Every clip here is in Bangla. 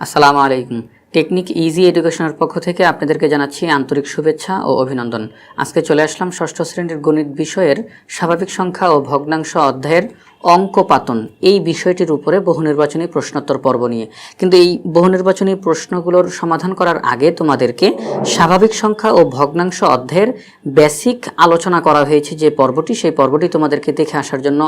আসসালামু আলাইকুম। টেকনিক ইজি এডুকেশনের পক্ষ থেকে আপনাদেরকে জানাচ্ছি আন্তরিক শুভেচ্ছা ও অভিনন্দন। আজকে চলে আসলাম ষষ্ঠ শ্রেণির গণিত বিষয়ের স্বাভাবিক সংখ্যা ও ভগ্নাংশ অধ্যায়ের অঙ্কপাতন, এই বিষয়টির উপরে বহু নির্বাচনী প্রশ্নোত্তর পর্ব নিয়ে। কিন্তু এই বহু নির্বাচনী প্রশ্নগুলোর সমাধান করার আগে তোমাদেরকে স্বাভাবিক সংখ্যা ও ভগ্নাংশ অধ্যায়ের বেসিক আলোচনা করা হয়েছে যে পর্বটি, সেই পর্বটি তোমাদেরকে দেখে আসার জন্য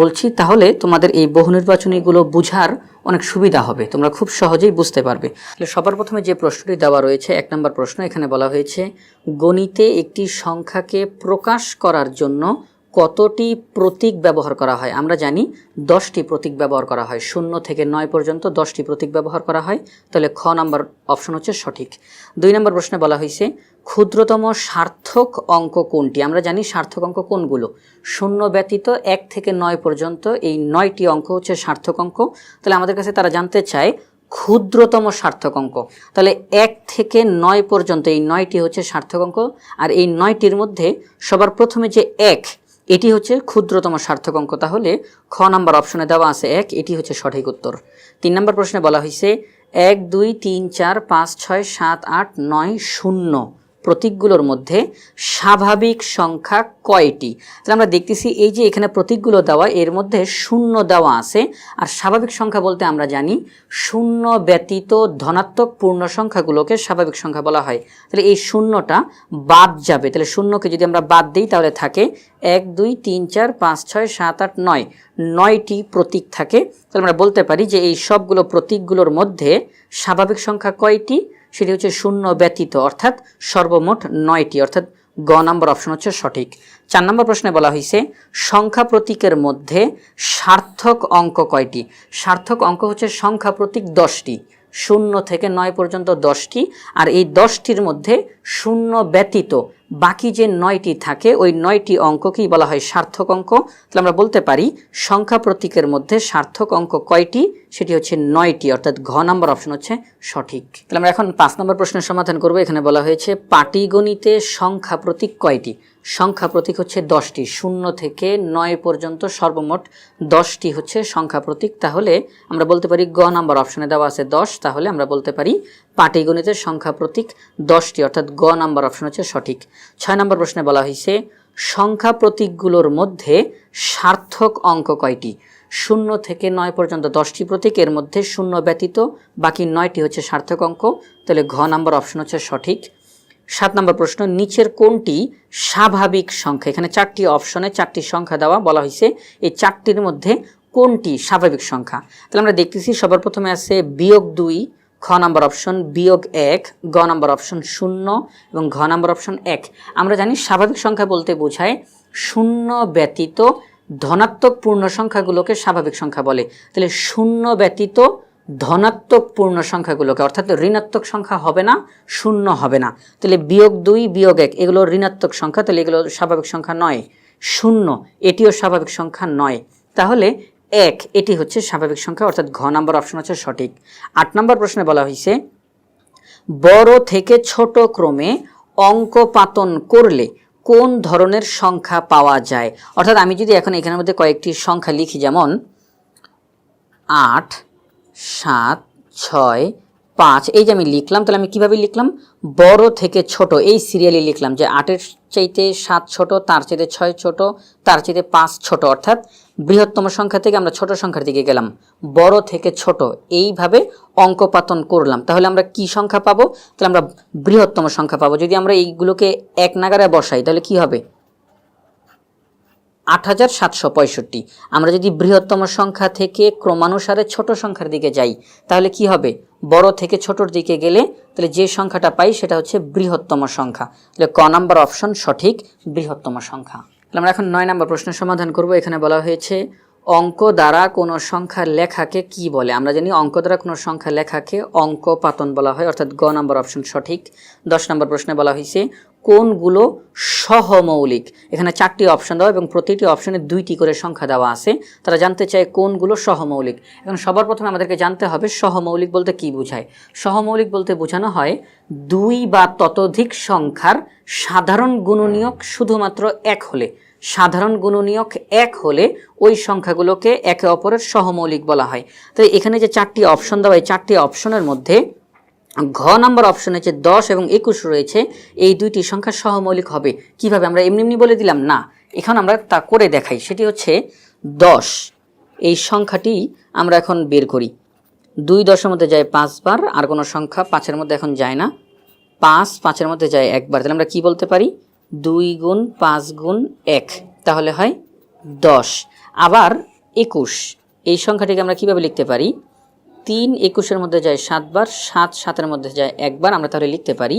বলছি। তাহলে তোমাদের এই বহু নির্বাচনীগুলো বুঝার অনেক সুবিধা হবে, তোমরা খুব সহজেই বুঝতে পারবে। তাহলে সবার প্রথমে যে প্রশ্নটি দেওয়া রয়েছে, এক নম্বর প্রশ্ন এখানে বলা হয়েছে, গণিতে একটি সংখ্যাকে প্রকাশ করার জন্য কতটি প্রতীক ব্যবহার করা হয়? আমরা জানি দশটি প্রতীক ব্যবহার করা হয়। শূন্য থেকে নয় পর্যন্ত দশটি প্রতীক ব্যবহার করা হয়। তাহলে খ নাম্বার অপশন হচ্ছে সঠিক। দুই নম্বর প্রশ্নে বলা হয়েছে, ক্ষুদ্রতম সার্থক অঙ্ক কোনটি? আমরা জানি সার্থক অঙ্ক কোনগুলো? শূন্য ব্যতীত এক থেকে নয় পর্যন্ত এই নয়টি অঙ্ক হচ্ছে সার্থক অঙ্ক। তাহলে আমাদের কাছে তারা জানতে চায়, ক্ষুদ্রতম সার্থক অঙ্ক। তাহলে এক থেকে নয় পর্যন্ত এই নয়টি হচ্ছে সার্থক অঙ্ক। আর এই নয়টির মধ্যে সবার প্রথমে যে এক এটি হচ্ছে ক্ষুদ্রতম সার্থক অঙ্ক। তাহলে খ নাম্বার অপশনে দেওয়া আছে এক, এটি হচ্ছে সঠিক উত্তর। তিন নম্বর প্রশ্নে বলা হয়েছে এক, দুই, তিন, চার, পাঁচ, ছয়, সাত, আট, নয়, শূন্য। প্রতীকগুলোর মধ্যে স্বাভাবিক সংখ্যা কয়টি? তাহলে আমরা দেখতেছি এই যে এখানে প্রতীকগুলো দেওয়া, এর মধ্যে শূন্য দেওয়া আছে। আর স্বাভাবিক সংখ্যা বলতে আমরা জানি শূন্য ব্যতীত ধনাত্মক পূর্ণ সংখ্যাগুলোকে স্বাভাবিক সংখ্যা বলা হয়। তাহলে এই শূন্যটা বাদ যাবে। তাহলে শূন্যকে যদি আমরা বাদ দিই, তাহলে থাকে এক, দুই, তিন, চার, পাঁচ, ছয়, সাত, আট, নয়। নয়টি প্রতীক থাকে। তাহলে আমরা বলতে পারি যে এই সবগুলো প্রতীকগুলোর মধ্যে স্বাভাবিক সংখ্যা কয়টি? সেটি হচ্ছে শূন্য ব্যতীত, অর্থাৎ সর্বমোট নয়টি, অর্থাৎ গ নাম্বার অপশন হচ্ছে সঠিক। চার নম্বর প্রশ্নে বলা হয়েছে, সংখ্যা প্রতীকের মধ্যে সার্থক অঙ্ক কয়টি? সার্থক অঙ্ক হচ্ছে সংখ্যা প্রতীক দশটি, শূন্য থেকে নয় পর্যন্ত দশটি, আর এই দশটির মধ্যে শূন্য ব্যতীত বাকি যে নয়টি থাকে, ওই নয়টি অঙ্ককেই বলা হয় সার্থক অঙ্ক। তাহলে আমরা বলতে পারি, সংখ্যা প্রতীকের মধ্যে সার্থক অঙ্ক কয়টি? সেটি হচ্ছে নয়টি, অর্থাৎ ঘ নাম্বার অপশন হচ্ছে সঠিক। তাহলে আমরা এখন পাঁচ নম্বর প্রশ্নের সমাধান করব। এখানে বলা হয়েছে, পাটিগণিতে সংখ্যা প্রতীক কয়টি? সংখ্যা প্রতীক হচ্ছে দশটি, শূন্য থেকে নয় পর্যন্ত সর্বমোট দশটি হচ্ছে সংখ্যা প্রতীক। তাহলে আমরা বলতে পারি গ নাম্বার অপশনে দেওয়া আছে দশ। তাহলে আমরা বলতে পারি পাটিগণিতের সংখ্যা প্রতীক দশটি, অর্থাৎ গ নাম্বার অপশন হচ্ছে সঠিক। ছয় নম্বর প্রশ্নে বলা হয়েছে, সংখ্যা প্রতীকগুলোর মধ্যে সার্থক অঙ্ক কয়টি? শূন্য থেকে নয় পর্যন্ত দশটি প্রতীক, এর মধ্যে শূন্য ব্যতীত বাকি নয়টি হচ্ছে সার্থক অঙ্ক। তাহলে ঘ নাম্বার অপশন হচ্ছে সঠিক। সাত নম্বর প্রশ্ন, নিচের কোনটি স্বাভাবিক সংখ্যা? এখানে চারটি অপশনে, চারটি সংখ্যা দেওয়া বলা হয়েছে, এই চারটির মধ্যে কোনটি স্বাভাবিক সংখ্যা? তাহলে আমরা দেখতেছি সবার প্রথমে আছে বিয়োগ দুই খ নাম্বার অপশন বিয়োগ এক, গ নাম্বার অপশন শূন্য এবং ঘ নাম্বার অপশন এক। আমরা জানি স্বাভাবিক সংখ্যা বলতে বোঝায় শূন্য ব্যতীত ধনাত্মক পূর্ণ সংখ্যাগুলোকে স্বাভাবিক সংখ্যা বলে। তাহলে শূন্য ব্যতীত ধনাত্মক পূর্ণ সংখ্যাগুলোকে, অর্থাৎ ঋণাত্মক সংখ্যা হবে না, শূন্য হবে না। তাহলে বিয়োগ দুই, বিয়োগ এক, এগুলো ঋণাত্মক সংখ্যা, তাহলে এগুলো স্বাভাবিক সংখ্যা নয়, শূন্য, এটিও স্বাভাবিক সংখ্যা নয়। তাহলে এক, এটি হচ্ছে স্বাভাবিক সংখ্যা, অর্থাৎ ঘ নাম্বার অপশন হচ্ছে সঠিক। আট নম্বর প্রশ্নে বলা হয়েছে, বড় থেকে ছোট ক্রমে অঙ্ক পাতন করলে কোন ধরনের সংখ্যা পাওয়া যায়? অর্থাৎ আমি যদি এখন এখানের মধ্যে কয়েকটি সংখ্যা লিখি, যেমন আট, সাত, ছয়, পাঁচ, এই যে আমি লিখলাম, তাহলে আমি কীভাবে লিখলাম? বড় থেকে ছোট, এই সিরিয়ালি লিখলাম যে আটের চাইতে সাত ছোট, তার চাইতে ছয় ছোট, তার চাইতে পাঁচ ছোট, অর্থাৎ বৃহত্তম সংখ্যা থেকে আমরা ছোট সংখ্যার দিকে গেলাম। বড় থেকে ছোট, এইভাবে অঙ্কপাতন করলাম। তাহলে আমরা কি সংখ্যা পাবো? তাহলে আমরা বৃহত্তম সংখ্যা পাবো। যদি আমরা এইগুলোকে এক নাগারে বসাই, তাহলে কি হবে? আট হাজার সাতশো পঁয়ষট্টি। আমরা যদি বৃহত্তম সংখ্যা থেকে ক্রমানুসারে ছোট সংখ্যার দিকে যাই, তাহলে কি হবে? বড় থেকে ছোটর দিকে গেলে, তাহলে যে সংখ্যাটা পাই সেটা হচ্ছে বৃহত্তম সংখ্যা। তাহলে ক নাম্বার অপশন সঠিক, বৃহত্তম সংখ্যা। আমরা এখন নয় নম্বর প্রশ্ন সমাধান করব। এখানে বলা হয়েছে, অঙ্ক দ্বারা কোনো সংখ্যা লেখাকে কি বলে? আমরা জানি অঙ্ক দ্বারা কোনো সংখ্যা লেখাকে অঙ্ক পাতন বলা হয়, অর্থাৎ গ নম্বর অপশন সঠিক। দশ নম্বর প্রশ্নে বলা হয়েছে কোনগুলো সহমৌলিক? এখানে চারটি অপশন দেওয়া এবং প্রতিটি অপশনে দুইটি করে সংখ্যা দেওয়া আছে। তারা জানতে চায় কোনগুলো সহমৌলিক। এখন সবার প্রথমে আমাদেরকে জানতে হবে সহমৌলিক বলতে কি বোঝায়? সহমৌলিক বলতে বোঝানো হয় দুই বা ততোধিক সংখ্যার সাধারণ গুণনীয়ক শুধুমাত্র এক হলে। সাধারণ গুণনীয়ক এক হলে ওই সংখ্যাগুলোকে একে অপরের সহমৌলিক বলা হয়। তো এখানে যে চারটি অপশন দেওয়া এই চারটি অপশনের মধ্যে ঘ নম্বর অপশনে যে দশ এবং একুশ রয়েছে। এই দুইটি সংখ্যা সহমৌলিক হবে। কীভাবে আমরা এমনি এমনি বলে দিলাম? না, এখন আমরা তা করে দেখাই। সেটি হচ্ছে দশ। এই সংখ্যাটি আমরা এখন বের করি। দুই দশের মধ্যে যায় পাঁচবার আর কোনো সংখ্যা পাঁচের মধ্যে এখন যায় না। পাঁচ পাঁচের মধ্যে যায় একবার। তাহলে আমরা কি বলতে পারি? দুই গুণ পাঁচ গুণ এক। তাহলে হয় দশ। আবার একুশ। এই সংখ্যাটিকে আমরা কীভাবে লিখতে পারি? তিন একুশের মধ্যে যায় সাতবার, সাত সাতের মধ্যে যায় একবার, আমরা তাহলে লিখতে পারি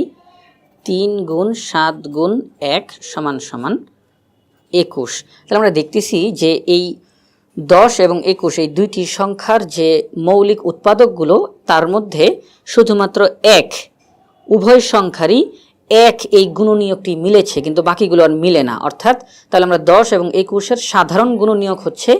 তিন গুণ সাত গুণ এক সমান সমান একুশ। তাহলে আমরা দেখতেছি যে এই দশ এবং একুশ, এই দুইটি সংখ্যার যে মৌলিক উৎপাদকগুলো, তার মধ্যে শুধুমাত্র এক, উভয় সংখ্যারই এক এই গুণনীয়কটি মিলেছে, কিন্তু বাকিগুলো আর মিলে না। অর্থাৎ তাহলে আমরা দশ এবং একুশের সাধারণ গুণনীয়ক হচ্ছে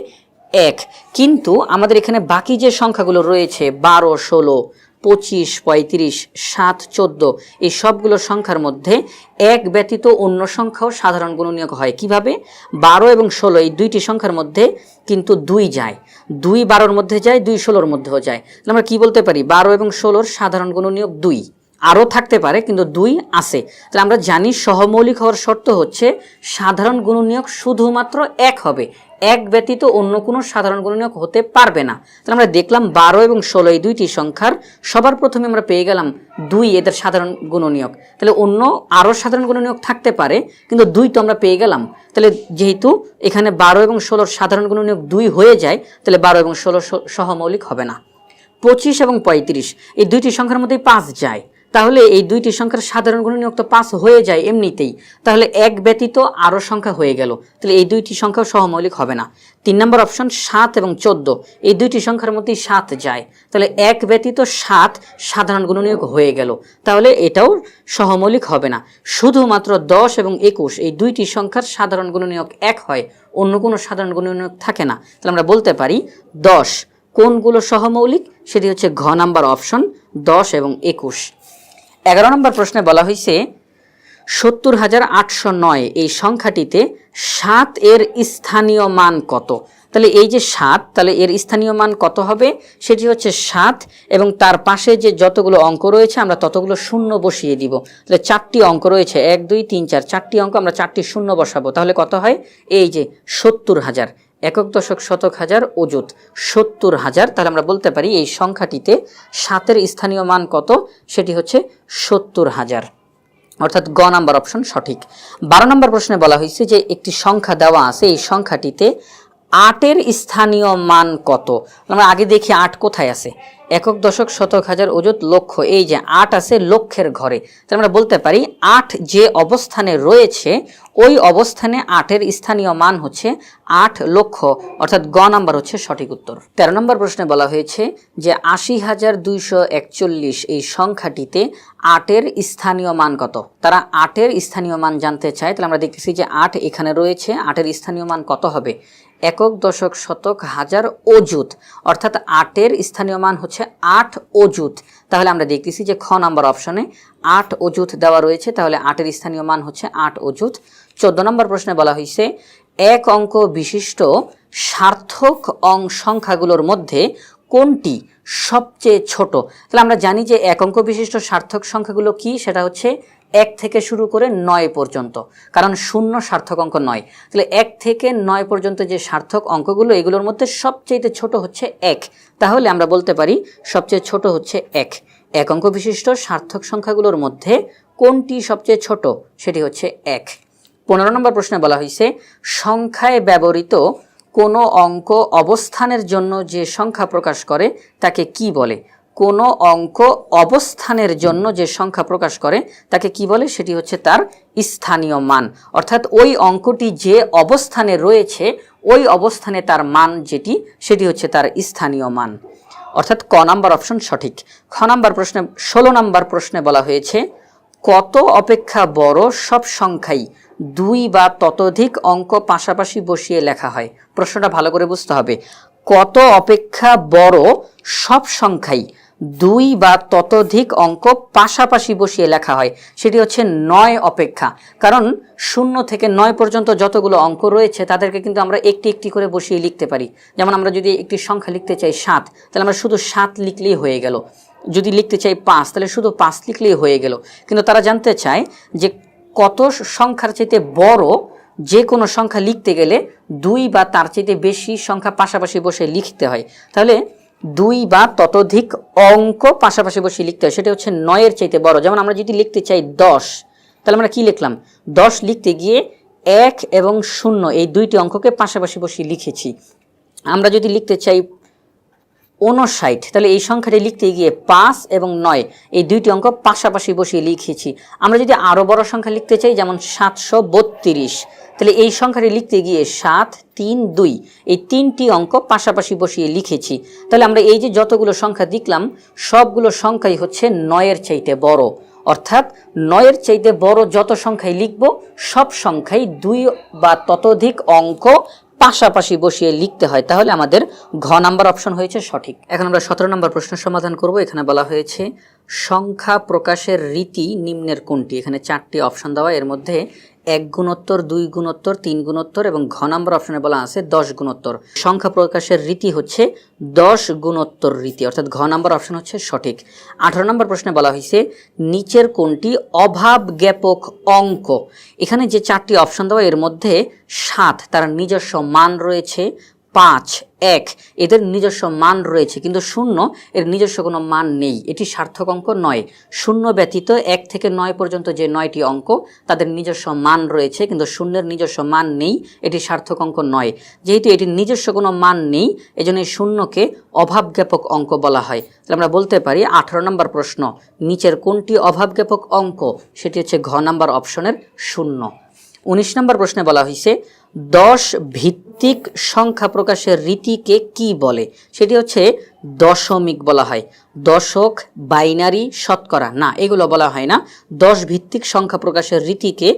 এক। কিন্তু আমাদের এখানে বাকি যে সংখ্যাগুলো রয়েছে, বারো, ষোলো, পঁচিশ, পঁয়ত্রিশ, সাত, চোদ্দ, এই সবগুলো সংখ্যার মধ্যে এক ব্যতীত অন্য সংখ্যাও সাধারণ গুণনীয়ক হয়। কীভাবে? বারো এবং ষোলো এই দুইটি সংখ্যার মধ্যে কিন্তু দুই যায়। দুই বারোর মধ্যে যায়, দুই ষোলোর মধ্যেও যায়। তাহলে আমরা কি বলতে পারি? বারো এবং ষোলোর সাধারণ গুণনীয়ক দুই। আরও থাকতে পারে, কিন্তু দুই আছে। তাহলে আমরা জানি সহমৌলিক হওয়ার শর্ত হচ্ছে, সাধারণ গুণনীয়ক শুধুমাত্র এক হবে। এক ব্যতীত অন্য কোনো সাধারণ গুণনীয়ক হতে পারবে না। তাহলে আমরা দেখলাম বারো এবং ষোলো এই দুইটি সংখ্যার সবার প্রথমে আমরা পেয়ে গেলাম দুই এদের সাধারণ গুণনীয়ক। তাহলে অন্য আরও সাধারণ গুণনীয়ক থাকতে পারে, কিন্তু দুই তো আমরা পেয়ে গেলাম। তাহলে যেহেতু এখানে বারো এবং ষোলোর সাধারণ গুণনীয়ক দুই হয়ে যায়, তাহলে বারো এবং ষোলো সহমৌলিক হবে না। পঁচিশ এবং পঁয়ত্রিশ, এই দুইটি সংখ্যার মধ্যেই পাঁচ যায়। তাহলে এই দুইটি সংখ্যার সাধারণ গুণনীয়ক তো পাঁচ হয়ে যায় এমনিতেই। তাহলে এক ব্যতীত আরও সংখ্যা হয়ে গেল। তাহলে এই দুইটি সংখ্যাও সহমৌলিক হবে না। তিন নম্বর অপশন, সাত এবং চোদ্দ। এই দুইটি সংখ্যার মধ্যেই সাত যায়। তাহলে এক ব্যতীত সাত সাধারণ গুণনীয়ক হয়ে গেল। তাহলে এটাও সহমৌলিক হবে না। শুধুমাত্র দশ এবং একুশ, এই দুইটি সংখ্যার সাধারণ গুণনীয়ক এক হয়, অন্য কোনো সাধারণ গুণনীয়ক থাকে না। তাহলে আমরা বলতে পারি দশ। কোনগুলো সহমৌলিক? সেটি হচ্ছে ঘ নাম্বার অপশন, দশ এবং একুশ। এগারো নম্বর প্রশ্নে বলা হয়েছে সত্তর হাজার আটশো নয় এই সংখ্যাটিতে সাত এর স্থানীয় মান কত? তাহলে এই যে সাত, তাহলে এর স্থানীয় মান কত হবে? সেটি হচ্ছে সাত এবং তার পাশে যে যতগুলো অঙ্ক রয়েছে, আমরা ততগুলো শূন্য বসিয়ে দিব। তাহলে চারটি অঙ্ক রয়েছে, এক, দুই, তিন, চার, চারটি অঙ্ক, আমরা চারটি শূন্য বসাবো। তাহলে কত হয়? এই যে সত্তর হাজার। একক দশক শতক হাজার ওজুত সত্তর হাজার, তাহলে আমরা বলতে পারি এই সংখ্যাটিতে সাতের স্থানীয় মান কত? সেটি হচ্ছে সত্তর হাজার। অর্থাৎ গ নাম্বার অপশন সঠিক। বারো নম্বর প্রশ্নে বলা হয়েছে যে একটি সংখ্যা দেওয়া আছে, এই সংখ্যাটিতে আটের স্থানীয় মান কত? আমরা আগে দেখি আট কোথায় আছে। একক দশক শতক হাজার অযুত লক্ষ, এই যে আট আছে লক্ষের ঘরে। তাহলে আমরা বলতে পারি, আট যে অবস্থানে রয়েছে, ওই অবস্থানে আটের স্থানীয় মান হচ্ছে আট লক্ষ, অর্থাৎ গ নাম্বার হচ্ছে সঠিক উত্তর। তেরো নম্বর প্রশ্নে বলা হয়েছে যে আশি হাজার দুইশো একচল্লিশ এই সংখ্যাটিতে আটের স্থানীয় মান কত? তারা আটের স্থানীয় মান জানতে চায়, তাহলে আমরা দেখতেছি যে আট এখানে রয়েছে, আটের স্থানীয় মান কত হবে? একক দশক শতক হাজার অযুত, অর্থাৎ আটের স্থানীয় মান হচ্ছে আট অজুত তাহলে আমরা দেখতেছি যে খ নাম্বার অপশনে আট অজুত দেওয়া রয়েছে, তাহলে আটের স্থানীয় মান হচ্ছে আট অজুত চোদ্দ নম্বর প্রশ্নে বলা হয়েছে, এক অঙ্ক বিশিষ্ট সার্থক অং সংখ্যাগুলোর মধ্যে কোনটি সবচেয়ে ছোট? তাহলে আমরা জানি যে এক অঙ্ক বিশিষ্ট সার্থক সংখ্যাগুলো কি? সেটা হচ্ছে এক থেকে শুরু করে নয় পর্যন্ত। কারণ শূন্য সার্থক অঙ্ক নয়। তাহলে এক থেকে নয় পর্যন্ত যে সার্থক অঙ্কগুলো, এগুলোর মধ্যে সবচেয়ে ছোট হচ্ছে এক। তাহলে আমরা বলতে পারি সবচেয়ে ছোট হচ্ছে এক। এক অঙ্ক বিশিষ্ট সার্থক সংখ্যাগুলোর মধ্যে কোনটি সবচেয়ে ছোট, সেটি হচ্ছে এক। পনেরো নম্বর প্রশ্নে বলা হয়েছে সংখ্যায় ব্যবহৃত কোনো অঙ্ক অবস্থানের জন্য যে সংখ্যা প্রকাশ করে, তাকে কি বলে? কোনো অঙ্ক অবস্থানের জন্য যে সংখ্যা প্রকাশ করে, তাকে কি বলে? সেটি হচ্ছে তার স্থানীয় মান। অর্থাৎ ওই অঙ্কটি যে অবস্থানে রয়েছে, ওই অবস্থানে তার মান যেটি, সেটি হচ্ছে তার স্থানীয় মান। অর্থাৎ ক নাম্বার অপশন সঠিক। খ নাম্বার প্রশ্নে, ষোলো নাম্বার প্রশ্নে বলা হয়েছে, কত অপেক্ষা বড় সব সংখ্যাই দুই বা ততোধিক অঙ্ক পাশাপাশি বসিয়ে লেখা হয়? প্রশ্নটা ভালো করে বুঝতে হবে। কত অপেক্ষা বড় সব সংখ্যাই দুই বা ততোধিক অঙ্ক পাশাপাশি বসিয়ে লেখা হয়। সেটি হচ্ছে নয় অপেক্ষা। কারণ শূন্য থেকে নয় পর্যন্ত যতগুলো অঙ্ক রয়েছে, তাদেরকে কিন্তু আমরা একটি একটি করে বসিয়ে লিখতে পারি। যেমন আমরা যদি একটি সংখ্যা লিখতে চাই সাত, তাহলে আমরা শুধু সাত লিখলেই হয়ে গেল। যদি লিখতে চাই পাঁচ, তাহলে শুধু পাঁচ লিখলেই হয়ে গেল। কিন্তু তারা জানতে চায় যে কত সংখ্যার চাইতে বড় যে কোনো সংখ্যা লিখতে গেলে দুই বা তার চাইতে বেশি সংখ্যা পাশাপাশি বসে লিখতে হয়। তাহলে দুই বা ততোধিক অঙ্ক পাশাপাশি বসে লিখতে হয়, সেটা হচ্ছে নয়ের চাইতে বড়। যেমন আমরা যদি লিখতে চাই দশ, তাহলে আমরা কি লিখলাম? দশ লিখতে গিয়ে এক এবং শূন্য, এই দুইটি অঙ্ককে পাশাপাশি বসিয়ে লিখেছি। আমরা যদি লিখতে চাই উনষাট তাহলে এই সংখ্যাটি লিখতে গিয়ে পাঁচ এবং নয়, এই দুইটি অঙ্ক পাশাপাশি বসিয়ে লিখেছি। আমরা যদি আরও বড় সংখ্যা লিখতে চাই, যেমন সাতশো বত্রিশ তাহলে এই সংখ্যাটি লিখতে গিয়ে সাত, তিন, দুই, এই তিনটি অঙ্ক পাশাপাশি বসিয়ে লিখেছি। তাহলে আমরা এই যে যতগুলো সংখ্যা দেখলাম, সবগুলো সংখ্যাই হচ্ছে নয়ের চাইতে বড়। অর্থাৎ নয়ের চাইতে বড় যত সংখ্যাই লিখব, সব সংখ্যাই দুই বা ততোধিক অঙ্ক পাশাপাশি বসিয়ে লিখতে হয়। তাহলে আমাদের ঘ নাম্বার অপশন হয়েছে সঠিক। এখন আমরা সতেরো নম্বর প্রশ্নের সমাধান করব। এখানে বলা হয়েছে, সংখ্যা প্রকাশের রীতি নিম্নের কোনটি? এখানে চারটি অপশন দেওয়া। এর মধ্যে এক গুণোত্তর, দুই গুণোত্তর, তিন গুণোত্তর এবং ঘ নম্বর অপশনে বলা আছে দশ গুণোত্তর। সংখ্যা প্রকাশের রীতি হচ্ছে দশ গুণোত্তর রীতি, অর্থাৎ ঘ নম্বর অপশন হচ্ছে সঠিক। আঠারো নম্বর প্রশ্নে বলা হয়েছে, নিচের কোনটি অভাব জ্ঞাপক অঙ্ক? এখানে যে চারটি অপশন দেওয়া, এর মধ্যে সাত, তার নিজস্ব মান রয়েছে পাঁচ, এক। এদের নিজস্ব মান রয়েছে, কিন্তু শূন্য, এর নিজস্ব কোনো মান নেই। এটি সার্থক অঙ্ক নয়। শূন্য ব্যতীত এক থেকে নয় পর্যন্ত যে নয়টি অঙ্ক, তাদের নিজস্ব মান রয়েছে, কিন্তু শূন্যের নিজস্ব মান নেই, এটি সার্থক অঙ্ক নয়। যেহেতু এটির নিজস্ব কোনো মান নেই, এজন্য শূন্যকে অভাবজ্ঞাপক অঙ্ক বলা হয়। তাহলে আমরা বলতে পারি, আঠারো নম্বর প্রশ্ন, নিচের কোনটি অভাবজ্ঞাপক অঙ্ক? সেটি হচ্ছে ঘ নাম্বার অপশনের শূন্য। উনিশ নম্বর প্রশ্নে বলা হয়েছে দশ ভিত্তিক সংখ্যা প্রকাশের রীতিকে কি বলে? সেটি হচ্ছে দশমিক বলা হয়। দশক, বাইনারি, শতকরা। না, এগুলো বলা হয় না। দশ ভিত্তিক সংখ্যা প্রকাশের রীতিকে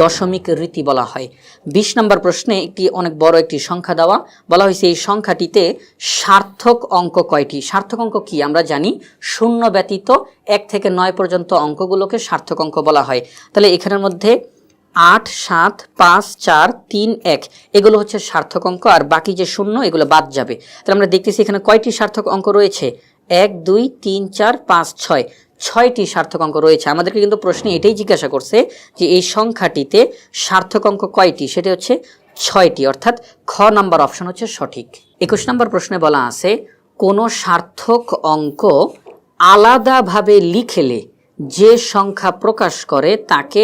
দশমিক রীতি বলা হয়। বিশ নম্বর প্রশ্নে একটি অনেক বড় একটি সংখ্যা দেওয়া। বলা হয়েছে এই সংখ্যাটিতে সার্থক অঙ্ক কয়টি? সার্থক অঙ্ক কি? আমরা জানি শূন্য ব্যতীত এক থেকে নয় পর্যন্ত অঙ্কগুলোকে সার্থক অঙ্ক বলা হয়। তাহলে এখানের মধ্যে আট, সাত, পাঁচ, চার, তিন, এক। এগুলো হচ্ছে সার্থক অঙ্ক, আর বাকি যে শূন্য, এগুলো বাদ যাবে। তাহলে আমরা দেখতেছি এখানে কয়টি সার্থক অঙ্ক রয়েছে? এক, দুই, তিন, চার, পাঁচ, ছয়। ছয়টি সার্থক অঙ্ক রয়েছে। আমাদেরকে কিন্তু প্রশ্নে এটাই জিজ্ঞাসা করছে যে এই সংখ্যাটিতে সার্থক অঙ্ক কয়টি? সেটা হচ্ছে ছয়টি, অর্থাৎ খ নাম্বার অপশন হচ্ছে সঠিক। একুশ নম্বর প্রশ্নে বলা আছে, কোনো সার্থক অঙ্ক আলাদাভাবে লিখেলে যে সংখ্যা প্রকাশ করে তাকে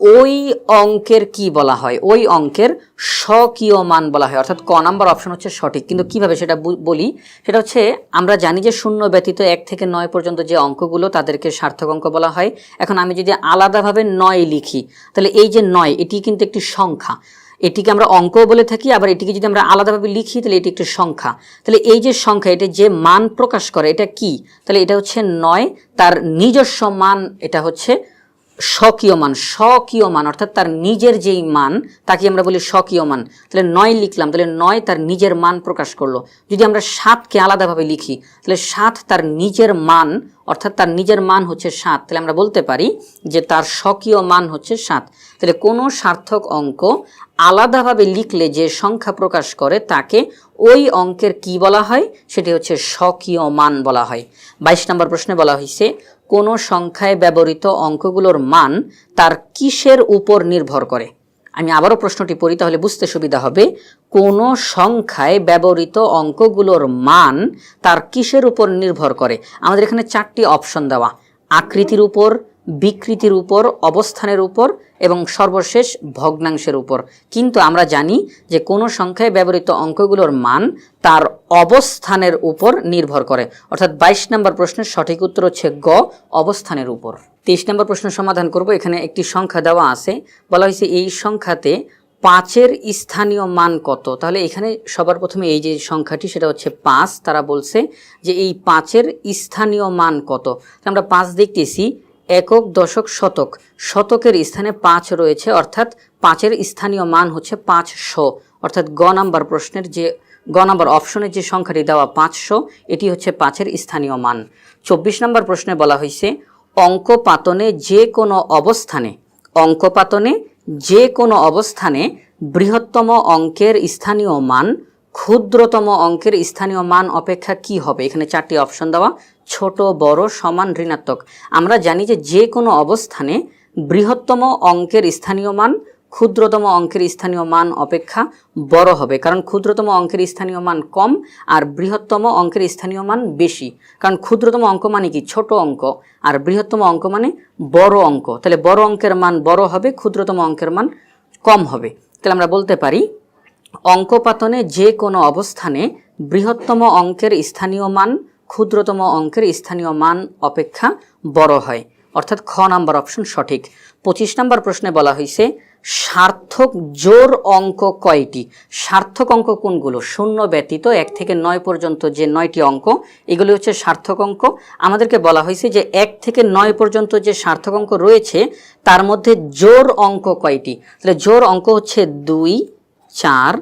ওই অঙ্কের কি বলা হয়? ওই অঙ্কের স্বকীয় মান বলা হয়। অর্থাৎ ক নাম্বার অপশন হচ্ছে সঠিক। কিন্তু কীভাবে সেটা বলি? সেটা হচ্ছে, আমরা জানি যে শূন্য ব্যতীত এক থেকে নয় পর্যন্ত যে অঙ্কগুলো তাদেরকে সার্থক অঙ্ক বলা হয়। এখন আমি যদি আলাদাভাবে নয় লিখি, তাহলে এই যে নয়, এটি কিন্তু একটি সংখ্যা। এটিকে আমরা অঙ্ক বলে থাকি, আবার এটিকে যদি আমরা আলাদাভাবে লিখি, তাহলে এটি একটি সংখ্যা। তাহলে এই যে সংখ্যা, এটা যে মান প্রকাশ করে, এটা কি? তাহলে এটা হচ্ছে নয়, তার নিজস্ব মান এটা হচ্ছে স্বকীয় মান স্বকীয় মান, অর্থাৎ তার নিজের যেই মান, তাকে আমরা বলি স্বকীয় মান। তাহলে নয় লিখলাম, তাহলে নয় তার নিজের মান প্রকাশ করল। যদি আমরা সাতকে আলাদাভাবে লিখি, তাহলে সাত তার নিজের মান, অর্থাৎ তার নিজের মান হচ্ছে সাত। তাহলে আমরা বলতে পারি যে তার স্বকীয় মান হচ্ছে সাত। তাহলে কোনো সার্থক অঙ্ক আলাদাভাবে লিখলে যে সংখ্যা প্রকাশ করে, তাকে ওই অঙ্কের কি বলা হয়? সেটি হচ্ছে স্বকীয় মান বলা হয়। বাইশ নম্বর প্রশ্নে বলা হয়েছে, কোনো সংখ্যায় ব্যবহৃত অঙ্কগুলোর মান তার কিসের উপর নির্ভর করে? আমি আবারও প্রশ্নটি পড়ি, তাহলে বুঝতে সুবিধা হবে। কোনো সংখ্যায় ব্যবহৃত অঙ্কগুলোর মান তার কিসের উপর নির্ভর করে? আমাদের এখানে চারটি অপশন দেওয়া। আকৃতির উপর বিকৃতির উপর, অবস্থানের উপর এবং সর্বশেষ ভগ্নাংশের উপর। কিন্তু আমরা জানি যে কোনো সংখ্যায় ব্যবহৃত অঙ্কগুলোর মান তার অবস্থানের উপর নির্ভর করে। অর্থাৎ বাইশ নম্বর প্রশ্নের সঠিক উত্তর হচ্ছে গ, অবস্থানের উপর। তেইশ নম্বর প্রশ্ন সমাধান করব, এখানে একটি সংখ্যা দেওয়া আছে। বলা হয়েছে এই সংখ্যাতে পাঁচের স্থানীয় মান কত? তাহলে এখানে সবার প্রথমে এই যে সংখ্যাটি, সেটা হচ্ছে পাঁচ। তারা বলছে যে এই পাঁচের স্থানীয় মান কত? আমরা পাঁচ দেখতেছি। একক, দশক, শতক। শতকের স্থানে পাঁচ রয়েছে, অর্থাৎ পাঁচের স্থানীয় মান হচ্ছে পাঁচশো। অর্থাৎ গ নাম্বার প্রশ্নের যে, গ নম্বর অপশনের যে সংখ্যাটি দেওয়া পাঁচশো, এটি হচ্ছে পাঁচের স্থানীয় মান। চব্বিশ নম্বর প্রশ্নে বলা হয়েছে অঙ্ক পাতনে যে কোনো অবস্থানে অঙ্ক পাতনে যে কোনো অবস্থানে বৃহত্তম অঙ্কের স্থানীয় মান, ক্ষুদ্রতম অঙ্কের স্থানীয় মান অপেক্ষা কি হবে? এখানে চারটি অপশন দেওয়া। ছোট, বড়, সমান, ঋণাত্মক। আমরা জানি যে যে কোনো অবস্থানে বৃহত্তম অঙ্কের স্থানীয় মান, ক্ষুদ্রতম অঙ্কের স্থানীয় মান অপেক্ষা বড় হবে। কারণ ক্ষুদ্রতম অঙ্কের স্থানীয় মান কম আর বৃহত্তম অঙ্কের স্থানীয় মান বেশি। কারণ ক্ষুদ্রতম অঙ্ক মানে কি? ছোট অঙ্ক। আর বৃহত্তম অঙ্ক মানে বড় অঙ্ক। তাহলে বড় অঙ্কের মান বড় হবে, ক্ষুদ্রতম অঙ্কের মান কম হবে। তাহলে আমরা বলতে পারি, অঙ্কপাতনে যে কোনো অবস্থানে বৃহত্তম অঙ্কের স্থানীয় মান ক্ষুদ্রতম অঙ্কের স্থানীয় মান অপেক্ষা বড় হয়। অর্থাৎ খ নাম্বার অপশন সঠিক। পঁচিশ নাম্বার প্রশ্নে বলা হয়েছে সার্থক জোর অঙ্ক কয়টি? সার্থক অঙ্ক কোনগুলো? শূন্য ব্যতীত এক থেকে নয় পর্যন্ত যে নয়টি অঙ্ক, এগুলি হচ্ছে সার্থক অঙ্ক। আমাদেরকে বলা হয়েছে যে এক থেকে নয় পর্যন্ত যে সার্থক অঙ্ক রয়েছে, তার মধ্যে জোর অঙ্ক কয়টি? তাহলে জোর অঙ্ক হচ্ছে দুই, চার,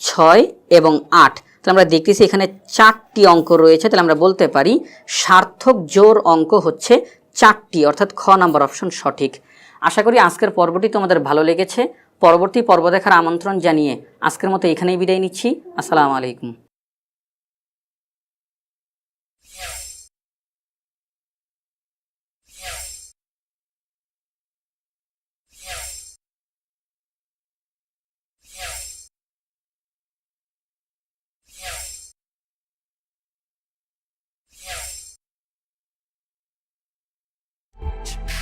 ছয় এবং আট। তাহলে আমরা দেখতেছি এখানে চারটি অঙ্ক রয়েছে, তাহলে আমরা বলতে পারি সার্থক জোর অঙ্ক হচ্ছে চারটি, অর্থাৎ খ নাম্বার অপশন সঠিক। আশা করি আজকের পর্বটি তোমাদের ভালো লেগেছে। পরবর্তী পর্ব দেখার আমন্ত্রণ জানিয়ে আজকের মতো এখানেই বিদায় নিচ্ছি। আসসালামু আলাইকুম। Ночь.